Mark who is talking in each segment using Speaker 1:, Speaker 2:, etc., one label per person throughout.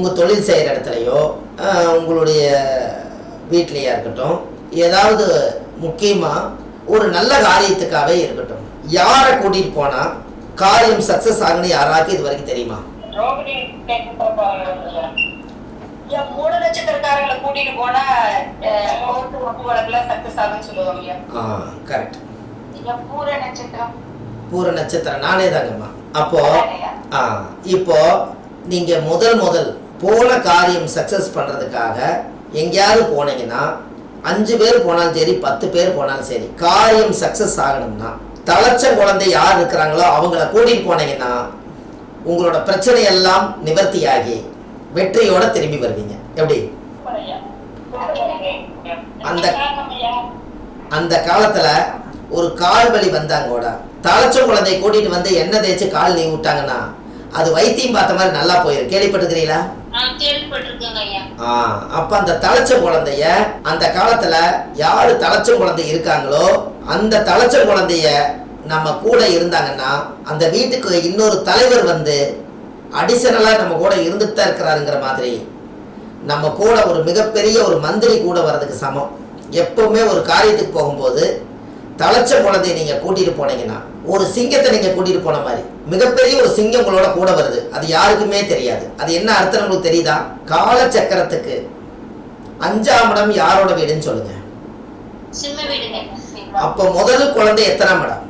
Speaker 1: உங்கள் தொழில் செய்கிற இடத்துலையோ உங்களுடைய வீட்லேயா இருக்கட்டும் ஏதாவது முக்கியமாக ஒரு நல்ல காரியத்துக்காகவே இருக்கட்டும். யாரை கூட்டிகிட்டு போனால் காரியம் சக்ஸஸ் ஆகுன்னு யாராவது இது வரைக்கும் தெரியுமா?
Speaker 2: கூட்டிட்டு போனா
Speaker 1: கரெக்ட்
Speaker 2: பூர நட்சத்திரம்.
Speaker 1: நானே தாங்கம்மா. அப்போ இப்போ நீங்க முதல் முதல் போன காரியம் சக்ஸஸ் பண்ணுறதுக்காக எங்கேயாவது போனீங்கன்னா அஞ்சு பேர் போனாலும் சரி பத்து பேர் போனாலும் சரி காரியம் சக்ஸஸ் ஆகணும்னா தலைச்ச குழந்தை யார் இருக்கிறாங்களோ அவங்கள கூட்டிகிட்டு போனீங்கன்னா உங்களோட பிரச்சனை எல்லாம் நிவர்த்தியாகி வெற்றியோட திரும்பி வருவீங்க. எப்படி? அந்த அந்த காலத்தில் ஒரு கால் வலி வந்தாங்க கூட தலைச்ச குழந்தை கூட்டிகிட்டு வந்து எண்ணெய் தேய்ச்சி கால் நீ விட்டாங்கன்னா அது வைத்தியம் பார்த்த மாதிரி நல்லா போயிடும் கேள்விப்பட்டுக்கிறீங்களா அப்ப அந்த தலைச்ச குழந்தைய அந்த காலத்துல யாரு தலைச்ச குழந்தை இருக்காங்களோ அந்த தலைச்ச குழந்தைய நம்ம கூட இருந்தாங்கன்னா அந்த வீட்டுக்கு இன்னொரு தலைவர் வந்து அடிஷனலா நம்ம கூட இருந்துட்டு தான் இருக்கிறாருங்கிற மாதிரி. நம்ம கூட ஒரு மிகப்பெரிய ஒரு மந்திரி கூட வர்றதுக்கு சமம். எப்பவுமே ஒரு காரியத்துக்கு போகும்போது தலைச்ச குழந்தைய நீங்க கூட்டிட்டு போனீங்கன்னா ஒரு சிங்கத்தை நீங்க கூட்டிட்டு போன மாதிரி. மிகப்பெரிய ஒரு சிங்கம் உங்களோட கூட வருது. அது யாருக்குமே தெரியாது. அது என்ன அர்த்தம் உங்களுக்கு தெரியுதா? காலச்சக்கரத்துக்கு. அஞ்சாம் இடம் யாரோட வீடுன்னு சொல்லுங்க. அப்போ முதல் குழந்தை எத்தனாம் இடம்?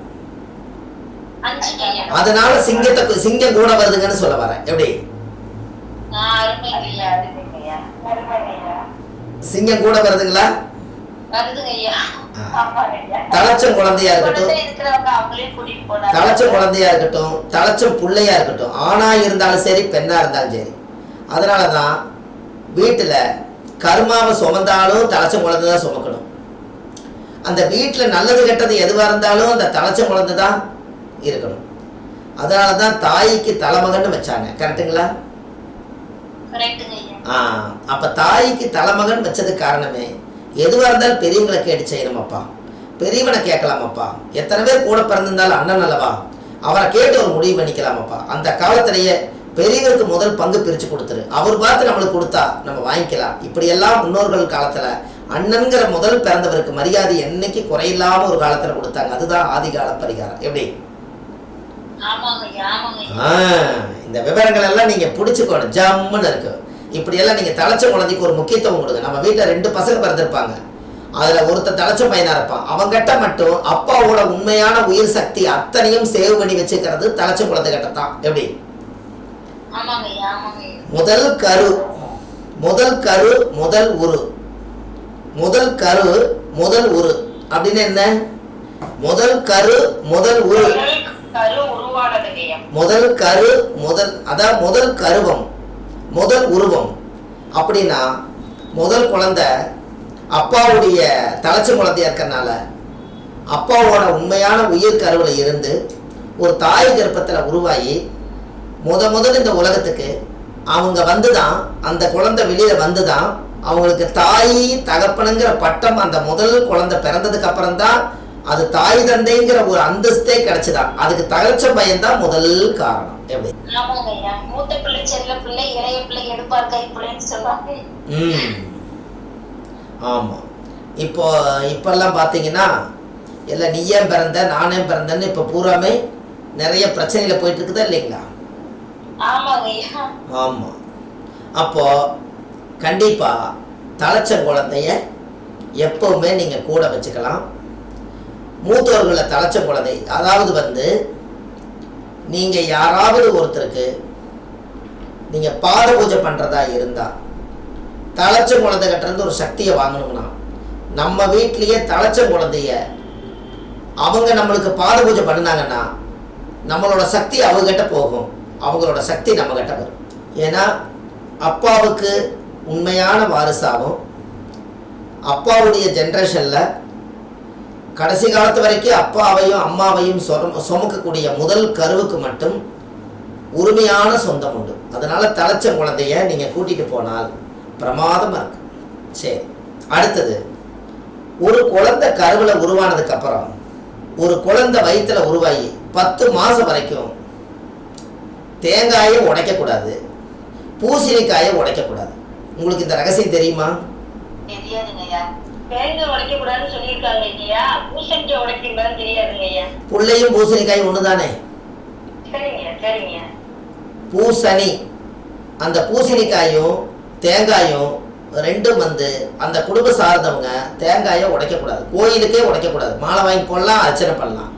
Speaker 1: அதனால சிங்கத்தை சிங்கம் கூட வருதுங்கன்னு சொல்ல வரேன். எப்படி? சிங்கம் கூட வருதுங்களா? தலைச்சம் குழந்தையா இருக்கட்டும். தலைச்சம் குழந்தையா இருக்கட்டும் தலைச்சம் புள்ளையா இருக்கட்டும் ஆணா இருந்தாலும் சரி பெண்ணா இருந்தாலும் சரி. அதனால தான் வீட்டில் கருமாவை சுமந்தாலும் தலைச்சம் குழந்தை தான் சுமக்கணும். அந்த வீட்டில் நல்லது கெட்டது எதுவாக இருந்தாலும் அந்த தலைச்சம் குழந்தை தான் இருக்கணும். அதனால தான் தாய்க்கு தலைமகன்னு வச்சாங்க. கரெக்டுங்களா ஆ அப்போ தாய்க்கு தலைமகன் வச்சது காரணமே எதுவாக இருந்தாலும் பெரியவங்களை கேட்டு செய்யணுமப்பா. பெரியவனை கேட்கலாமப்பா. எத்தனை பேர் கூட பிறந்திருந்தாலும் அண்ணன் அல்லவா? அவரை கேட்டு ஒரு முடிவு பண்ணிக்கலாமப்பா. அந்த காலத்திலேயே பெரியவருக்கு முதல் பங்கு பிரித்து கொடுத்துரு. அவர் பார்த்து நம்மளுக்கு கொடுத்தா நம்ம வாங்கிக்கலாம். இப்படியெல்லாம் முன்னோர்கள் காலத்தில் அண்ணன்கிற முதல் பிறந்தவருக்கு மரியாதை என்னைக்கு குறையில்லாம ஒரு காலத்தில் கொடுத்தாங்க. அதுதான் ஆதிகால பரிகாரம். எப்படி? இந்த விவரங்கள் எல்லாம் நீங்க பிடிச்சுக்கணும் ஜம்முன்னு இருக்கு. இப்படியெல்லாம் நீங்க தலைச்ச குழந்தைக்கு ஒரு முக்கியத்துவம் கொடுங்க. நம்ம வீட்டில் ரெண்டு பசங்க பிறந்திருப்பாங்க. அதுல ஒருத்தன் தலைச்ச பையனா இருப்பான். அவங்கிட்ட மட்டும் அப்பாவோட உண்மையான உயிர் சக்தி அத்தனையும் சேவ் பண்ணி வச்சுக்கிறது தலைச்ச குழந்தை கிட்ட தான் எப்படி முதல் கரு முதல் கரு முதல் உரு. முதல் கரு முதல் உரு. அப்படின்னு என்ன? முதல் கரு முதல் உரு.
Speaker 2: முதல் கரு
Speaker 1: முதல் அதான் முதல் கருவம். முதல் உருவம் அப்படின்னா முதல் குழந்தை அப்பாவுடைய தலைச்சு குழந்தையாக இருக்கிறனால அப்பாவோட உண்மையான உயிர் கருவில் இருந்து ஒரு தாய் கர்ப்பத்தில் உருவாகி முத முதல் இந்த உலகத்துக்கு அவங்க வந்து தான் அந்த குழந்தை வெளியில் வந்து தான் அவங்களுக்கு தாய் தகப்பனுங்கிற பட்டம் அந்த முதல் குழந்தை பிறந்ததுக்கு அப்புறம் தான் அது தாய் தந்தைங்கிற ஒரு அந்தஸ்தே கிடைச்சிதான். அதுக்கு தகச்ச பையன்தான் முதல் காரணம். எப்படி
Speaker 2: ஆமாங்க ஐயா மூத்த பிள்ளை செல்ல பிள்ளை இளைய பிள்ளை எடுப்பார் கை பிள்ளைன்னு சொல்லுவாங்க.
Speaker 1: ம். ஆமாம் இப்போ இப்பெல்லாம் பார்த்தீங்கன்னா எல்லாம் நீ ஏன் பிறந்த நானே பிறந்தேன்னு இப்போ பூராமே நிறைய பிரச்சனையில் போயிட்டு இருக்குதா இல்லைங்களா ஆமாம் அப்போ கண்டிப்பாக தலைச்ச குழந்தைய எப்பவுமே நீங்கள் கூட வச்சுக்கலாம். மூத்தோர்களை தலைச்ச குழந்தை அதாவது வந்து நீங்கள் யாராவது ஒருத்தருக்கு நீங்கள் பாத பூஜை பண்ணுறதா இருந்தால் தலைச்ச குழந்தை கிட்டேருந்து ஒரு சக்தியை வாங்கணும்னா நம்ம வீட்லேயே தலைச்ச குழந்தைய அவங்க நம்மளுக்கு பாத பூஜை பண்ணினாங்கன்னா நம்மளோட சக்தி அவங்ககிட்ட போகும். அவங்களோட சக்தி நம்மகிட்ட வரும். ஏன்னா அப்பாவுக்கு உண்மையான வாரிசாகும் அப்பாவுடைய ஜென்ரேஷனில் கடைசி காலத்து வரைக்கும் அப்பாவையும் அம்மாவையும் சுமக்கக்கூடிய முதல் கருவுக்கு மட்டும் உரிமையான சொந்தம் உண்டு. அதனால தலைச்ச குழந்தைய நீங்கள் கூட்டிகிட்டு போனால் பிரமாதமாக இருக்கு. சரி அடுத்தது. ஒரு குழந்தை கருவில் உருவானதுக்கு அப்புறம் ஒரு குழந்தை வயிற்றில் உருவாகி பத்து மாதம் வரைக்கும் தேங்காயை உடைக்கக்கூடாது பூசணிக்காயை உடைக்கக்கூடாது உங்களுக்கு இந்த ரகசியம் தெரியுமா?
Speaker 2: தேங்காய் உடைக்க கூடாதுன்னு சொல்லியிருக்காங்க ஐயா பூசணிக்காய் உடைக்க கூடாதுன்னு தெரியாதுங்க ஐயா.
Speaker 1: புள்ளையும் பூசணிக்காயும் ஒன்று தானே
Speaker 2: சரிங்க சரிங்க.
Speaker 1: பூசணி. அந்த பூசணிக்காயும் தேங்காயும் ரெண்டும் வந்து அந்த குடும்ப சார்ந்தவங்க தேங்காயை உடைக்கக்கூடாது. கோயிலுக்கே உடைக்கக்கூடாது. மாலை வாங்கி போடலாம் அர்ச்சனை பண்ணலாம்.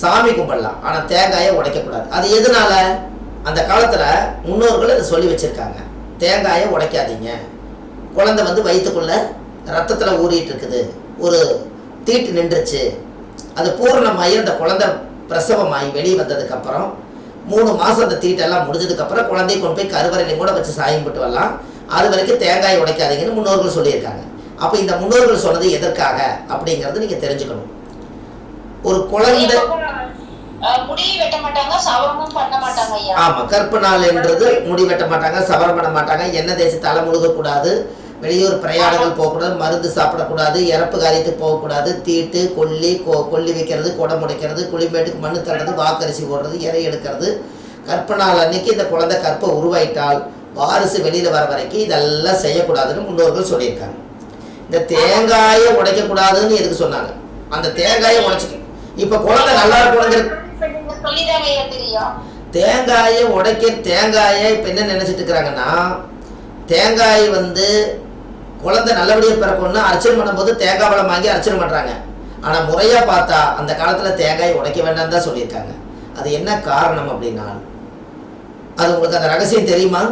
Speaker 1: சாமி கும்பிடலாம் ஆனால் தேங்காயை உடைக்கக்கூடாது. அது எதனால? அந்த காலத்தில் முன்னோர்கள் இதை சொல்லி வச்சுருக்காங்க. தேங்காயை உடைக்காதீங்க. குழந்தை வந்து வயிற்றுக்குள்ள ரத்தத்தில் ஊறிட்டு இருக்குது ஒரு தீட்டு நின்றுச்சு. அது பூரணமாகி அந்த குழந்தை பிரசவமாகி வெளியே வந்ததுக்கப்புறம் மூணு மாதம் அந்த தீட்டெல்லாம் முடிஞ்சதுக்கப்புறம் குழந்தைய கொண்டு போய் கருவறையிலையும் கூட வச்சு சாயம் போட்டு வரலாம். அது வரைக்கும் தேங்காய் உடைக்காதீங்கன்னு முன்னோர்கள் சொல்லியிருக்காங்க. அப்போ இந்த முன்னோர்கள் சொன்னது எதற்காக அப்படிங்கிறது நீங்கள் தெரிஞ்சுக்கணும். ஒரு குழந்தை ஆமாம் கற்பு நாள்ன்றது முடி வெட்ட மாட்டாங்க சவரம் பண்ண மாட்டாங்க. எண்ணெய் தேய்ச்சி தலை முழுகக்கூடாது. வெளியூர் பிரயாணங்கள் போகக்கூடாது மருந்து சாப்பிடக்கூடாது இறப்பு காரியத்துக்கு போகக்கூடாது தீட்டு கொல்லி கொ கொல்லி வைக்கிறது குடம் உடைக்கிறது குளிமேட்டுக்கு மண்ணு தள்ளுறது வாக்கரிசி போடுறது இறை எடுக்கிறது. கற்ப நாள் அன்னைக்கு இந்த குழந்தை கற்பை உருவாயிட்டால் வாரிசு வெளியில் வர வரைக்கும் இதெல்லாம் செய்யக்கூடாதுன்னு முன்னோர்கள் சொல்லியிருக்காங்க. இந்த தேங்காயை உடைக்கக்கூடாதுன்னு எதுக்கு சொன்னாங்க? அந்த தேங்காயை உடைச்சிக்க இப்போ குழந்தை நல்லா இருக்கணுங்கிற தேங்காயை உடைக்க தேங்காயை இப்போ என்ன நினச்சிட்டு இருக்கிறாங்கன்னா தேங்காய் வந்து குழந்தை நல்லபடியாக பிறக்கணும்னு அர்ச்சனை பண்ணும்போது தேங்காய் பழம் வாங்கி அர்ச்சனை பண்ணுறாங்க ஆனால் முறையாக பார்த்தா அந்த காலத்தில் தேங்காய் உடைக்க வேண்டாம் தான் சொல்லியிருக்காங்க. அது என்ன காரணம் அப்படின்னா அது உங்களுக்கு அந்த ரகசியம் தெரியுமா?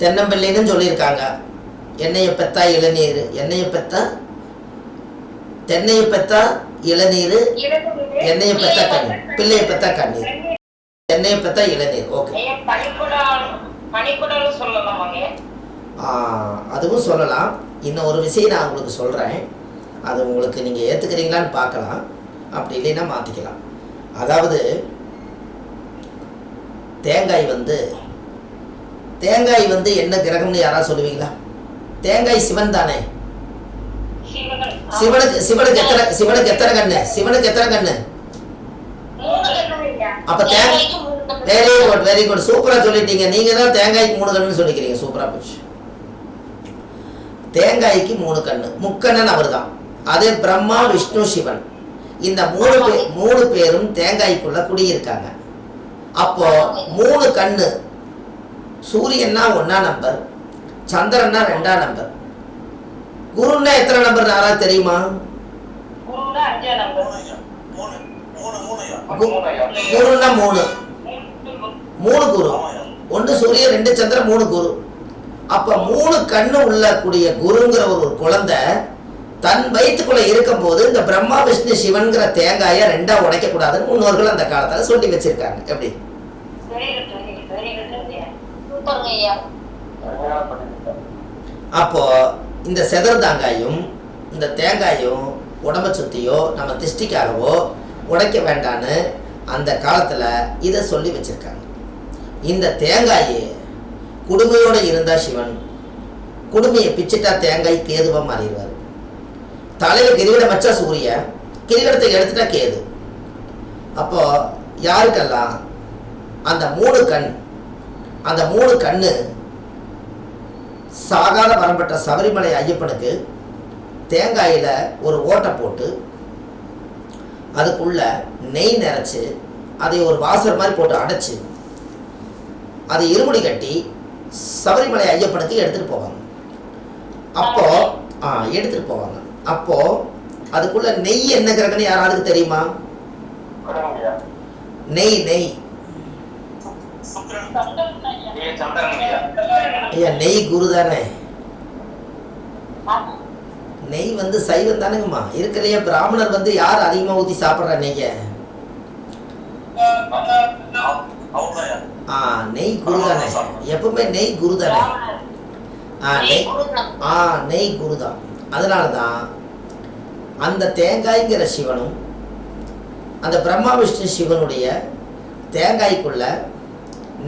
Speaker 1: தென்னம்பிள்ளைன்னு சொல்லியிருக்காங்க. எண்ணெயை பெத்தா இளநீர் எண்ணெயை பெத்தா தென்னையை பெத்தா இளநீர் எண்ணெயை பெத்தா கண்ணீர் பிள்ளையை பெத்தா கண்ணீர் எண்ணெயை பெத்தா இளநீர் ஓகே அதுவும் சொல்லலாம். இன்னும் ஒரு விஷயம் நான் உங்களுக்கு சொல்கிறேன் அது உங்களுக்கு நீங்கள் ஏற்றுக்கிறீங்களான்னு பார்க்கலாம். அப்படி இல்லைன்னா மாற்றிக்கலாம் அதாவது தேங்காய் வந்து தேங்காய் வந்து என்ன கிரகம்னு யாராவது சொல்லுவீங்களா? தேங்காய் சிவன் தானே?
Speaker 2: சிவன்.
Speaker 1: சிவனுக்கு சிவனுக்கு எத்தனை சிவனுக்கு எத்தனை கண்ணு? சிவனுக்கு எத்தனை கண்ணு? அப்ப தேங்காய். வெரி குட் வெரி குட் சூப்பராக சொல்லிட்டீங்க. நீங்கள் தான் தேங்காய்க்கு மூணு கண்ணுன்னு சொல்லிக்கிறீங்க. சூப்பராக போச்சு. தேங்காய்க்கு மூணு கண்ணு. முக்கண்ணன் அவர் தான் அதே பிரம்மா விஷ்ணு சிவன். இந்த மூணு பேர் மூணு பேரும் தேங்காய்க்குள்ள குடியிருக்காங்க. அப்போ மூணு கண்ணு. சூரியன்னா ஒண்ணா நம்பர். சந்திரன்னா ரெண்டாம் நம்பர். குருன்னா எத்தனை நம்பர் யாராவது தெரியுமா?
Speaker 2: குருன்னா
Speaker 3: மூணு. மூணு
Speaker 1: குரு ஒன்று சூரியன் ரெண்டு சந்திரன் மூணு குரு அப்போ மூணு கண்ணு உள்ளக்கூடிய குருங்கிற ஒரு குழந்தை தன் வயிற்றுக்குள்ள இருக்கும்போது இந்த பிரம்மா விஷ்ணு சிவன்கிற தேங்காயை ரெண்டா உடைக்கக்கூடாதுன்னு முன்னோர்கள் அந்த காலத்தில் சொல்லி வச்சிருக்காங்க. எப்படி? அப்போ இந்த செதர்தாங்காயும் இந்த தேங்காயும் உடம்ப சுத்தியோ நம்ம திஷ்டிக்காகவோ உடைக்க வேண்டான்னு அந்த காலத்துல இதை சொல்லி வச்சிருக்காங்க. இந்த தேங்காயே குடுமையோடு இருந்தால் சிவன். குடுமையை பிச்சிட்டா தேங்காய் கேதுவாக மாறிடுவார் தலையில் கிரீடம் வச்சா சூரியன் கிரீடத்தை எடுத்துட்டா கேது. அப்போ யாருக்கெல்லாம்? அந்த மூணு கண் அந்த மூணு கண்ணு சாகாத வரம்பட்ட சபரிமலை ஐயப்பனுக்கு தேங்காயில் ஒரு ஓட்டை போட்டு அதுக்குள்ள நெய் நிறைச்சு அதை ஒரு வாசல் மாதிரி போட்டு அடைச்சி அதை இருமுடி கட்டி சபரிமலை ஐயப்பனுக்கு எடுத்துகிட்டு போவாங்க. அப்போ ஆ எடுத்துகிட்டு போவாங்க. அப்போ அதுக்குள்ள நெய் என்ன கிரகன்னு யாராவது தெரியுமா? நெய் நெய். ஐயா நெய் குரு தானே? நெய் வந்து சைவம் தானேங்கம்மா. இருக்கிறைய பிராமணர் வந்து யார் அதிகமாக ஊற்றி சாப்பிட்ற நெய்யை? ஆ நெய் குரு தானே எப்பவுமே நெய் குரு தானே ஆ நெய்
Speaker 2: குருதான்.
Speaker 1: ஆ நெய் குரு தான் அதனால தான் அந்த தேங்காய்ங்கிற சிவனும் அந்த பிரம்மா விஷ்ணு சிவனுடைய தேங்காய்க்குள்ள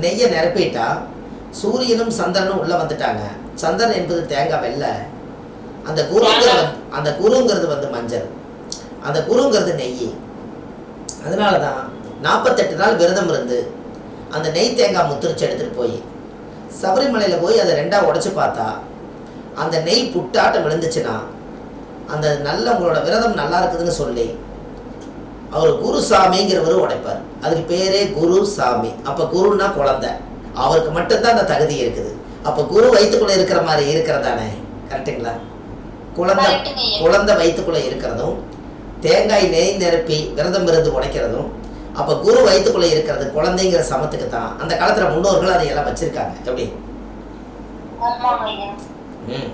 Speaker 1: நெய்யை நிரப்பிட்டா சூரியனும் சந்திரனும் உள்ள வந்துட்டாங்க. சந்திரன் என்பது தேங்காய் வெள்ளை அந்த குருங்கிறது வந்து- அந்த குருங்கிறது வந்து மஞ்சள். அந்த குருங்கிறது நெய். அதனால தான் நாற்பத்தெட்டு நாள் விரதம் இருந்து அந்த நெய் தேங்காய் முத்திரிச்சு எடுத்துகிட்டு போய் சபரிமலையில் போய் அதை ரெண்டாக உடைச்சு பார்த்தா அந்த நெய் புட்டாட்டம் விழுந்துச்சுன்னா அந்த நல்ல உங்களோட விரதம் நல்லா இருக்குதுன்னு சொல்லி அவர் குரு சாமிங்கிறவரு உடைப்பார். அதுக்கு பேரே குரு சாமி. அப்போ குருன்னா குழந்தை. அவருக்கு மட்டும்தான் அந்த தகுதி இருக்குது. அப்போ குரு வயிற்றுக்குள்ளே இருக்கிற மாதிரி இருக்கிறதானே? கரெக்டுங்களா குழந்தை. குழந்தை வயிற்றுக்குள்ளே இருக்கிறதும் தேங்காய் நெய் நிரப்பி விரதம் இருந்து உடைக்கிறதும் அப்போ குரு வயிற்றுக்குள்ளே இருக்கிறது குழந்தைங்கிற சமத்துக்கு தான். அந்த காலத்தில் முன்னோர்கள் அதை எல்லாம் வச்சுருக்காங்க. எப்படி? ம்.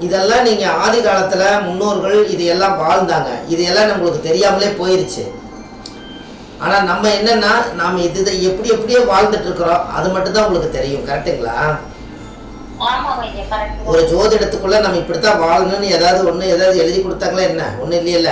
Speaker 1: இதெல்லாம் நீங்கள் ஆதி காலத்தில் முன்னோர்கள் இது எல்லாம் வாழ்ந்தாங்க. இது எல்லாம் நம்மளுக்கு தெரியாமலே போயிருச்சு. ஆனால் நம்ம என்னென்னா நாம் இது இதை எப்படி எப்படியோ வாழ்ந்துட்டுருக்குறோம் அது மட்டும்தான் உங்களுக்கு தெரியும். கரெக்டுங்களா ஒரு ஜோதிடத்துக்குள்ளே நம்ம இப்படித்தான் வாழணும்னு ஏதாவது ஒன்று ஏதாவது எழுதி கொடுத்தாங்களா என்ன? ஒன்றும் இல்லையில்ல.